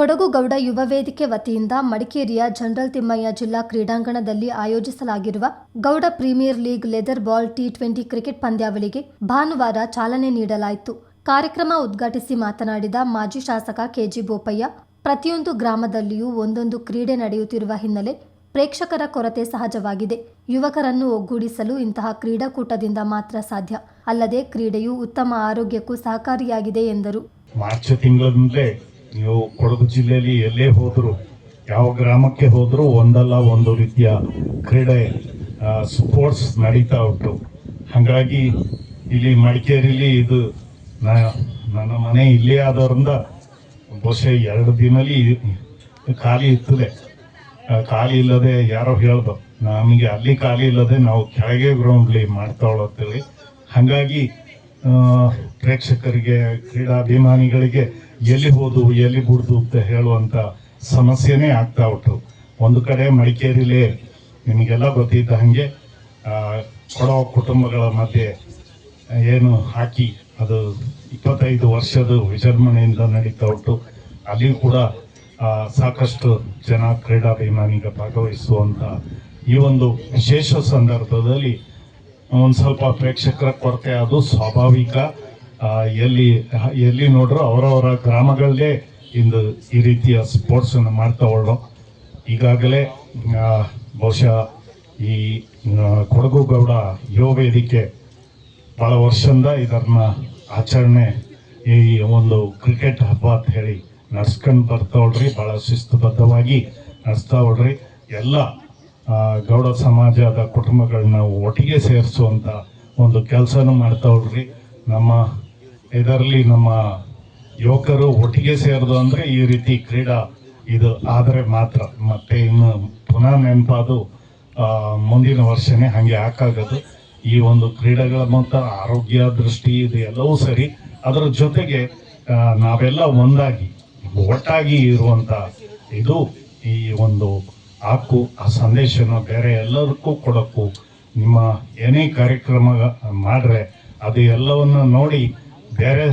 ಕೊಡಗು ಗೌಡ ಯುವ ವೇದಿಕೆ ವತಿಯಿಂದ ಮಡಿಕೇರಿಯ ಜನರಲ್ ತಿಮ್ಮಯ್ಯ ಜಿಲ್ಲಾ ಕ್ರೀಡಾಂಗಣದಲ್ಲಿ ಆಯೋಜಿಸಲಾಗಿರುವ Gowda premier league leather ball T twenty cricket ಪಂದ್ಯಾವಳಿಗೆ ಭಾನುವಾರ ಚಾಲನೆ ನೀಡಲಾಯಿತು. ಕಾರ್ಯಕ್ರಮ ಉದ್ಘಾಟಿಸಿ ಮಾತನಾಡಿದ ಮಾಜಿ ಶಾಸಕ ಕೆಜಿ ಬೋಪಯ್ಯ, ಪ್ರತಿಯೊಂದು ಗ್ರಾಮದಲ್ಲಿಯೂ ಒಂದೊಂದು ಕ್ರೀಡೆ ನಡೆಯುತ್ತಿರುವ ಹಿನ್ನೆಲೆ ಪ್ರೇಕ್ಷಕರ ಕೊರತೆ ಸಹಜವಾಗಿದೆ. ಯುವಕರನ್ನು ಒಗ್ಗೂಡಿಸಲು ಇಂತಹ ಕ್ರೀಡಾಕೂಟದಿಂದ ಮಾತ್ರ ಸಾಧ್ಯ. ಅಲ್ಲದೆ ಕ್ರೀಡೆಯು ಉತ್ತಮ ಆರೋಗ್ಯಕ್ಕೂ ಸಹಕಾರಿಯಾಗಿದೆ ಎಂದರು. ಮಾರ್ಚ್ ತಿಂಗಳಿಂದಲೇ ನೀವು ಕೊಡಗು ಜಿಲ್ಲೆಯಲ್ಲಿ ಎಲ್ಲೇ ಹೋದರೂ, ಯಾವ ಗ್ರಾಮಕ್ಕೆ ಹೋದರೂ ಒಂದಲ್ಲ, ಒಂದು ರೀತಿಯ ಕ್ರೀಡೆ ಸ್ಪೋರ್ಟ್ಸ್ ನಡೀತಾ ಉಂಟು. ಹಾಗಾಗಿ ಇಲ್ಲಿ ಮಡಿಕೇರಿಲಿ ಇದು ನನ್ನ ಮನೆ ಇಲ್ಲೇ ಆದ್ರಿಂದ ಬಹುಶಃ ಎರಡು ದಿನಲ್ಲಿ ಖಾಲಿ ಇರ್ತದೆ. ಖಾಲಿ ಇಲ್ಲದೆ ಯಾರೋ ಹೇಳ್ದು ನಮಗೆ ಅಲ್ಲಿ ಖಾಲಿ ಇಲ್ಲದೆ ನಾವು ಕೆಳಗೆ ಗ್ರೌಂಡ್ಲಿ ಮಾಡ್ತಾವಳತ್ತೇಳಿ ಹಾಗಾಗಿ ಪ್ರೇಕ್ಷಕರಿಗೆ, ಕ್ರೀಡಾಭಿಮಾನಿಗಳಿಗೆ ಎಲ್ಲಿ ಹೋದು, ಎಲ್ಲಿ ಬಿಡ್ದು ಅಂತ ಹೇಳುವಂತ ಸಮಸ್ಯೆನೇ ಆಗ್ತಾ ಉಂಟು. ಒಂದು ಕಡೆ ಮಡಿಕೇರಿಲೇ ನಿಮಗೆಲ್ಲ ಗೊತ್ತಿದ್ದ ಹಾಗೆ ಕೊಡೋ ಕುಟುಂಬಗಳ ಮಧ್ಯೆ ಏನು ಹಾಕಿ, ಅದು ಇಪ್ಪತ್ತೈದು ವರ್ಷದ ವಿಜೃಂಭಣೆಯಿಂದ ನಡೀತಾ ಉಂಟು. ಅಲ್ಲಿ ಕೂಡ ಸಾಕಷ್ಟು ಜನ ಕ್ರೀಡಾಭಿಮಾನಿಗ ಭಾಗವಹಿಸುವಂಥ ಈ ಒಂದು ವಿಶೇಷ ಸಂದರ್ಭದಲ್ಲಿ ಒಂದು ಸ್ವಲ್ಪ ಪ್ರೇಕ್ಷಕರ ಕೊರತೆ, ಅದು ಸ್ವಾಭಾವಿಕ. ಎಲ್ಲಿ ಎಲ್ಲಿ ನೋಡ್ರು ಅವರವರ ಗ್ರಾಮಗಳಲ್ಲೇ ಇಂದು ಈ ರೀತಿಯ ಸ್ಪೋರ್ಟ್ಸ್ ಅನ್ನು ಮಾಡ್ತಾವಳು ಈಗಾಗಲೇ ಬಹುಶಃ ಈ ಕೊಡಗು ಗೌಡ ಯುವ ವೇದಿಕೆ ಬಹಳ ವರ್ಷದಿಂದ ಇದನ್ನ ಆಚರಣೆ ಈ ಒಂದು ಕ್ರಿಕೆಟ್ ಹಬ್ಬ ಅಂತ ಹೇಳಿ ನಡ್ಸ್ಕೊಂಡು ಬರ್ತಾವಳ್ರಿ ಬಹಳ ಶಿಸ್ತುಬದ್ಧವಾಗಿ ನಡೆಸ್ತಾವಳ್ರಿ ಎಲ್ಲ ಗೌಡ ಸಮಾಜದ ಕುಟುಂಬಗಳನ್ನ ಒಟ್ಟಿಗೆ ಸೇರಿಸುವಂತ ಒಂದು ಕೆಲಸನೂ ಮಾಡ್ತಾವಳ್ರಿ ನಮ್ಮ ಇದರಲ್ಲಿ ನಮ್ಮ ಯುವಕರು ಒಟ್ಟಿಗೆ ಸೇರೋದು ಅಂದ್ರೆ ಈ ರೀತಿ ಕ್ರೀಡಾ ಇದು, ಆದರೆ ಮಾತ್ರ. ಮತ್ತೆ ಇನ್ನು ಪುನಃ ನೆನಪಾದು ಮುಂದಿನ ವರ್ಷನೇ ಹಾಗೆ ಹಾಕಾಗೋದು. ಈ ಒಂದು ಕ್ರೀಡೆಗಳ ಮತ್ತು ಆರೋಗ್ಯ, ದೃಷ್ಟಿ, ಇದು ಎಲ್ಲವೂ ಸರಿ. ಅದರ ಜೊತೆಗೆ ನಾವೆಲ್ಲ ಒಂದಾಗಿ, ಒಟ್ಟಾಗಿ ಇರುವಂತ ಇದು ಈ ಒಂದು ಹಾಕು ಆ ಸಂದೇಶನ ಬೇರೆ ಎಲ್ಲದಕ್ಕೂ ಕೊಡಕ್ಕೂ ನಿಮ್ಮ ಏನೇ ಕಾರ್ಯಕ್ರಮ ಮಾಡ್ರೆ, ಅದು ಎಲ್ಲವನ್ನ ನೋಡಿ ಬೇರೆ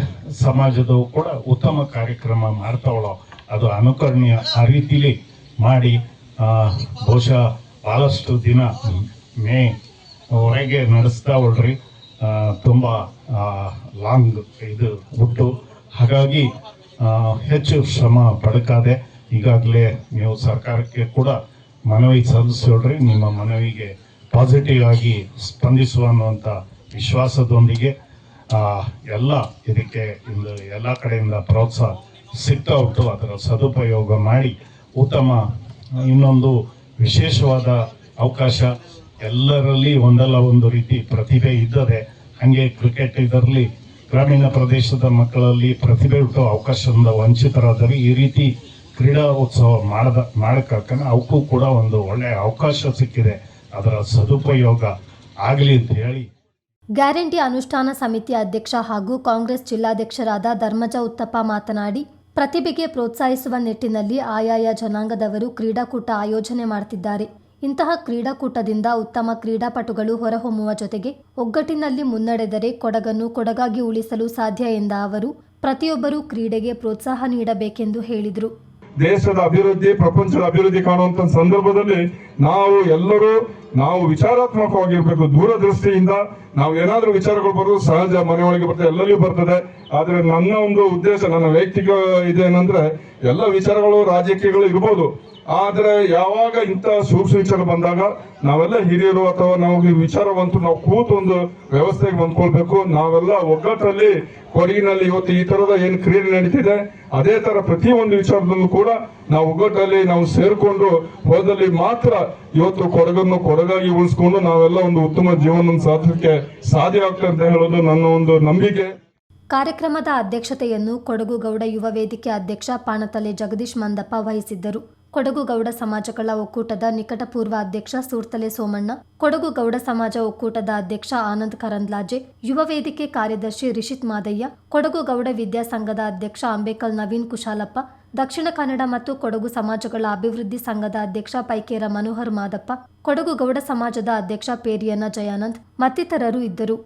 ಸಮಾಜದವು ಕೂಡ ಉತ್ತಮ ಕಾರ್ಯಕ್ರಮ ಮಾಡ್ತಾವಳೋ, ಅದು ಅನುಕರಣೀಯ ಆ ರೀತಿಲಿ ಮಾಡಿ ಬಹುಶಃ ಭಾಳಷ್ಟು ದಿನ ಮೇ ಹೊರಗೆ ನಡೆಸ್ತಾ ತುಂಬ ಲಾಂಗ್ ಇದು ಉಂಟು. ಹಾಗಾಗಿ ಹೆಚ್ಚು ಶ್ರಮ ಪಡಕಾದೆ ಈಗಾಗಲೇ ನೀವು ಸರ್ಕಾರಕ್ಕೆ ಕೂಡ ಮನವಿ ಸಲ್ಲಿಸೋಳ್ರಿ ನಿಮ್ಮ ಮನವಿಗೆ ಪಾಸಿಟಿವ್ ಆಗಿ ಸ್ಪಂದಿಸುವ ಅನ್ನುವಂಥ ವಿಶ್ವಾಸದೊಂದಿಗೆ ಎಲ್ಲ ಇದಕ್ಕೆ ಇಂದು ಎಲ್ಲ ಕಡೆಯಿಂದ ಪ್ರೋತ್ಸಾಹ ಸಿಗ್ತಾ ಉಂಟು ಅದರ ಸದುಪಯೋಗ ಮಾಡಿ ಉತ್ತಮ ಇನ್ನೊಂದು ವಿಶೇಷವಾದ ಅವಕಾಶ. ಎಲ್ಲರಲ್ಲಿ ಒಂದಲ್ಲ ಒಂದು ರೀತಿ ಪ್ರತಿಭೆ ಇದ್ದದೆ ಹಾಗೆ ಕ್ರಿಕೆಟ್ ಇದರಲ್ಲಿ ಗ್ರಾಮೀಣ ಪ್ರದೇಶದ ಮಕ್ಕಳಲ್ಲಿ ಪ್ರತಿಭೆ ಹುಟ್ಟುವ ಅವಕಾಶದಿಂದ ವಂಚಿತರಾದರೆ ಈ ರೀತಿ ಕ್ರೀಡಾ ಉತ್ಸವ ಮಾಡದ ಮಾಡೋಕ್ಕಾಗ ಅವಕ್ಕೂ ಕೂಡ ಒಂದು ಒಳ್ಳೆಯ ಅವಕಾಶ ಸಿಕ್ಕಿದೆ. ಅದರ ಸದುಪಯೋಗ ಆಗಲಿ ಅಂತ ಹೇಳಿ ಗ್ಯಾರಂಟಿ ಅನುಷ್ಠಾನ ಸಮಿತಿ ಅಧ್ಯಕ್ಷ ಹಾಗೂ ಕಾಂಗ್ರೆಸ್ ಜಿಲ್ಲಾಧ್ಯಕ್ಷರಾದ ಧರ್ಮಜ ಉತ್ತಪ್ಪ ಮಾತನಾಡಿ, ಪ್ರತಿಭೆಗೆ ಪ್ರೋತ್ಸಾಹಿಸುವ ನಿಟ್ಟಿನಲ್ಲಿ ಆಯಾಯ ಜನಾಂಗದವರು ಕ್ರೀಡಾಕೂಟ ಆಯೋಜನೆ ಮಾಡುತ್ತಿದ್ದಾರೆ ಇಂತಹ ಕ್ರೀಡಾಕೂಟದಿಂದ ಉತ್ತಮ ಕ್ರೀಡಾಪಟುಗಳು ಹೊರಹೊಮ್ಮುವ ಜೊತೆಗೆ ಒಗ್ಗಟ್ಟಿನಲ್ಲಿ ಮುನ್ನಡೆದರೆ ಕೊಡಗನ್ನು ಕೊಡಗಾಗಿ ಉಳಿಸಲು ಸಾಧ್ಯ ಎಂದ ಅವರು, ಪ್ರತಿಯೊಬ್ಬರೂ ಕ್ರೀಡೆಗೆ ಪ್ರೋತ್ಸಾಹ ನೀಡಬೇಕೆಂದು ಹೇಳಿದರು. ದೇಶದ ಅಭಿವೃದ್ಧಿ, ಪ್ರಪಂಚದ ಅಭಿವೃದ್ಧಿ ಕಾಣುವಂತ ಸಂದರ್ಭದಲ್ಲಿ ನಾವು ಎಲ್ಲರೂ, ನಾವು ವಿಚಾರಾತ್ಮಕವಾಗಿರ್ಬೇಕು ದೂರದೃಷ್ಟಿಯಿಂದ. ನಾವು ಏನಾದ್ರೂ ವಿಚಾರಗಳು ಬರೋದು ಸಹಜ, ಮನೆಯೊಳಗೆ ಬರ್ತದೆ ಎಲ್ಲರಿಗೂ ಬರ್ತದೆ. ಆದ್ರೆ ನನ್ನ ಒಂದು ಉದ್ದೇಶ, ನನ್ನ ವೈಯಕ್ತಿಕ ಇದೇನಂದ್ರೆ, ಎಲ್ಲ ವಿಚಾರಗಳು ರಾಜಕೀಯಗಳು ಇರ್ಬೋದು. ಆದ್ರೆ ಯಾವಾಗ ಇಂಥ ಸೂಕ್ಷ್ಮ ವಿಚಾರ ಬಂದಾಗ ನಾವೆಲ್ಲ ಹಿರಿಯರು ಅಥವಾ ನಾವು ಈ ವಿಚಾರವಂತೂ ನಾವು ಕೂತು ಒಂದು ವ್ಯವಸ್ಥೆಗೆ ಬಂದ್ಕೊಳ್ಬೇಕು ನಾವೆಲ್ಲ ಒಗ್ಗಟ್ಟಲ್ಲಿ, ಕೊಡಗಿನಲ್ಲಿ ಇವತ್ತು ಈ ತರದ ಏನು ಕ್ರೀಡೆ ನಡೀತಿದೆ, ಅದೇ ಪ್ರತಿ ಒಂದು ವಿಚಾರದಲ್ಲೂ ಕೂಡ ನಾವು ಒಗ್ಗಟ್ಟಲ್ಲಿ ನಾವು ಸೇರಿಕೊಂಡು ಹೋದಲ್ಲಿ ಮಾತ್ರ ಇವತ್ತು ಕೊಡಗನ್ನು ಕೊಡಗಾಗಿ ಉಳಿಸ್ಕೊಂಡು ನಾವೆಲ್ಲ ಒಂದು ಉತ್ತಮ ಜೀವನ ಸಾಧಕ್ಕೆ ಸಾಧ್ಯ ಆಗ್ತದೆ ಅಂತ ಹೇಳೋದು ನನ್ನ ಒಂದು ನಂಬಿಕೆ. ಕಾರ್ಯಕ್ರಮದ ಅಧ್ಯಕ್ಷತೆಯನ್ನು ಕೊಡಗು ಗೌಡ ಯುವ ವೇದಿಕೆ ಅಧ್ಯಕ್ಷ ಪಾಣತಲೆ ಜಗದೀಶ್ ಮಂದಪ್ಪ ವಹಿಸಿದ್ದರು. ಕೊಡಗು ಗೌಡ ಸಮಾಜಗಳ ಒಕ್ಕೂಟದ ನಿಕಟಪೂರ್ವ ಅಧ್ಯಕ್ಷ ಸೂರ್ತಲೆ ಸೋಮಣ್ಣ ಕೊಡಗು ಗೌಡ ಸಮಾಜ ಒಕ್ಕೂಟದ ಅಧ್ಯಕ್ಷ ಆನಂದ್ ಕರಂದ್ಲಾಜೆ, ಯುವ ವೇದಿಕೆ ಕಾರ್ಯದರ್ಶಿ ರಿಷಿತ್ ಮಾದಯ್ಯ ಕೊಡಗು ಗೌಡ ವಿದ್ಯಾಸಂಘದ ಅಧ್ಯಕ್ಷ ಅಂಬೇಕಲ್ ನವೀನ್ ಕುಶಾಲಪ್ಪ, ದಕ್ಷಿಣ ಕನ್ನಡ ಮತ್ತು ಕೊಡಗು ಸಮಾಜಗಳ ಅಭಿವೃದ್ಧಿ ಸಂಘದ ಅಧ್ಯಕ್ಷ ಪೈಕೇರ ಮನೋಹರ್ ಮಾದಪ್ಪ ಕೊಡಗು ಗೌಡ ಸಮಾಜದ ಅಧ್ಯಕ್ಷ ಪೇರಿಯನ ಜಯಾನಂದ್ ಮತ್ತಿತರರು ಇದ್ದರು.